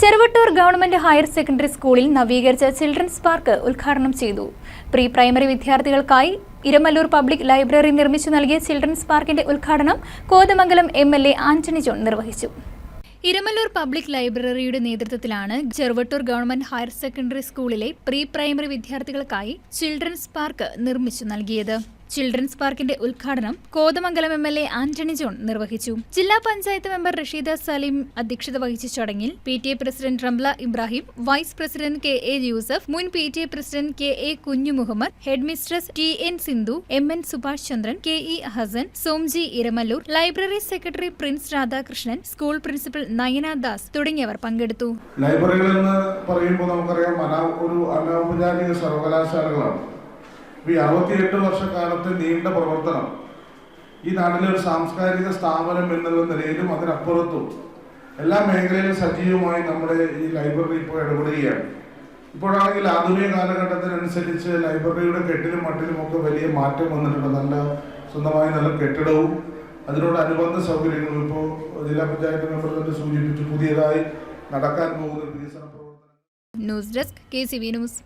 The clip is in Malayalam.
ചെറുവട്ടൂർ ഗവൺമെന്റ് ഹയർ സെക്കൻഡറി സ്കൂളിൽ നവീകരിച്ച ചിൽഡ്രൻസ് പാർക്ക് ഉദ്ഘാടനം ചെയ്തു. പ്രീ പ്രൈമറി വിദ്യാർത്ഥികൾക്കായി ഇരമല്ലൂർ പബ്ലിക് ലൈബ്രറി നിർമ്മിച്ചു നൽകിയ ചിൽഡ്രൻസ് പാർക്കിന്റെ ഉദ്ഘാടനം Kothamangalam M L A Antony John നിർവഹിച്ചു. ഇരമല്ലൂർ പബ്ലിക് ലൈബ്രറിയുടെ നേതൃത്വത്തിലാണ് ചെറുവട്ടൂർ ഗവൺമെന്റ് ഹയർ സെക്കൻഡറി സ്കൂളിലെ പ്രീ പ്രൈമറി വിദ്യാർത്ഥികൾക്കായി ചിൽഡ്രൻസ് പാർക്ക് നിർമ്മിച്ചു നൽകിയത്. ചിൽഡ്രൻസ് പാർക്കിന്റെ ഉദ്ഘാടനം Kothamangalam M L A Antony John നിർവഹിച്ചു. ജില്ലാ പഞ്ചായത്ത് മെമ്പർ റഷീദ സലീം അധ്യക്ഷത വഹിച്ച ചടങ്ങിൽ P T A president Ramla Ibrahim vice president K A Yusuf മുൻ P T A president K A Kunju Muhammad headmistress T N Sindhu M N Subhash Chandran K E Hassan Somji Eramalloor library secretary Prince Radhakrishnan school principal Nayana Das തുടങ്ങിയവർ പങ്കെടുത്തു. ലൈബ്രറികൾ എന്ന് പറയുമ്പോൾ നമുക്കറിയാം ഒരു അനൗപചാരിക സർവകലാശാലകളാണ്. ഈ അറുപത്തിയെട്ട് വർഷക്കാലത്തെ നീണ്ട പ്രവർത്തനം. ഈ നാട്ടിലെ ഒരു സാംസ്കാരിക സ്ഥാപനം എന്നുള്ള നിലയിലും അതിനപ്പുറത്തും എല്ലാ മേഖലയിലും സജീവമായി നമ്മുടെ ഈ ലൈബ്രറി ഇപ്പോൾ ഇടപെടുകയാണ്. ഇപ്പോഴാണെങ്കിൽ ആധുനിക കാലഘട്ടത്തിനനുസരിച്ച് ലൈബ്രറിയുടെ കെട്ടിലും മട്ടിലും ഒക്കെ വലിയ മാറ്റം വന്നിട്ടുണ്ട്. നല്ല സ്വന്തമായ നല്ല കെട്ടിടവും അതിനോട് അനുബന്ധ സൗകര്യങ്ങളും ഇപ്പോൾ ജില്ലാ പഞ്ചായത്ത് മെമ്പർ തന്നെ സൂചിപ്പിച്ചു പുതിയതായി നടക്കാൻ പോകുന്ന വികസന പ്രവർത്തനം. News desk K C V news.